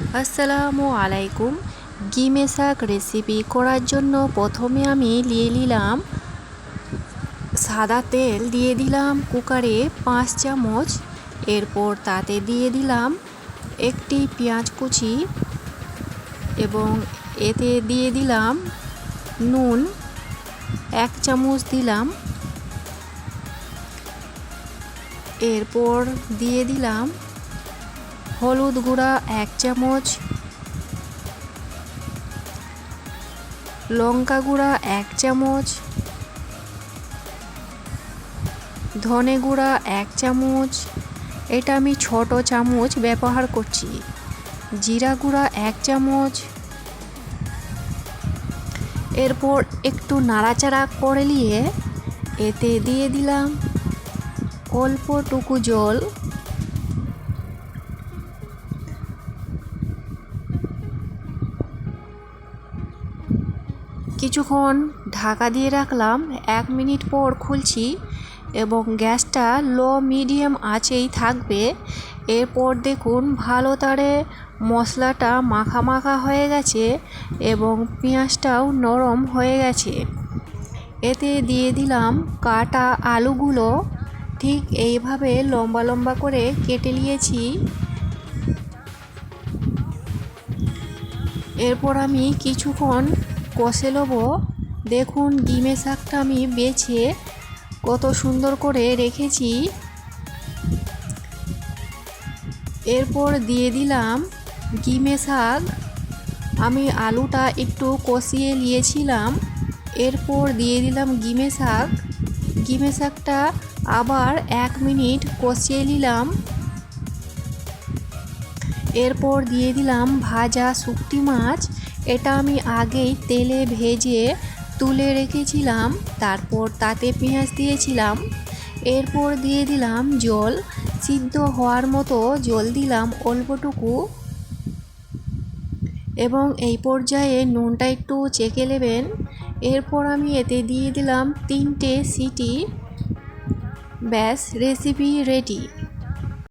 আসসালামু আলাইকুম। গিমে শাক রেসিপি করার জন্য প্রথমে আমি নিয়ে নিলাম সাদা তেল দিয়ে দিলাম কুকারে পাঁচ চামচ। এরপর তাতে দিয়ে দিলাম একটি পেঁয়াজ কুচি এবং এতে দিয়ে দিলাম নুন। এক চামচ দিলাম। এরপর দিয়ে দিলাম হলুদ গুঁড়া এক চামচ, লঙ্কা গুঁড়া এক চামচ, ধনে গুঁড়া এক চামচ। এটা আমি ছোট চামচ ব্যবহার করছি। জিরা গুঁড়া এক চামচ। এরপর একটু নাড়াচাড়া করে নিয়ে এতে দিয়ে দিলাম অল্পটুকু জল। কিছুক্ষণ ঢাকা দিয়ে রাখলাম। এক মিনিট পর খুলছি এবং গ্যাসটা লো মিডিয়াম আঁচেই থাকবে। এরপর দেখুন ভালো তারে মশলাটা মাখা মাখা হয়ে গেছে এবং পেঁয়াজটাও নরম হয়ে গেছে। এতে দিয়ে দিলাম কাটা আলুগুলো। ঠিক এইভাবে লম্বা লম্বা করে কেটে নিয়েছি। এরপর আমি কিছুক্ষণ কষে নেব। দেখুন ডিমে শাকটা আমি বেছে কত সুন্দর করে রেখেছি। এরপর দিয়ে দিলাম গিমে শাক। আমি আলুটা একটু কষিয়ে নিয়েছিলাম। এরপর দিয়ে দিলাম গিমে শাক। গিমে শাকটা আবার এক মিনিট কষিয়ে নিলাম। এরপর দিয়ে দিলাম ভাজা শুকটি মাছ। এটা আমি আগেই তেলে ভেজে তুলে রেখেছিলাম, তারপর তাতে পেঁয়াজ দিয়েছিলাম। এরপর দিয়ে দিলাম জল, সিদ্ধ হওয়ার মতো জল দিলাম অল্পটুকু। এবং এই পর্যায়ে নুনটা একটু চেকে নেবেন। এরপর আমি এতে দিয়ে দিলাম তিনটে সিটি। ব্যাস রেসিপি রেডি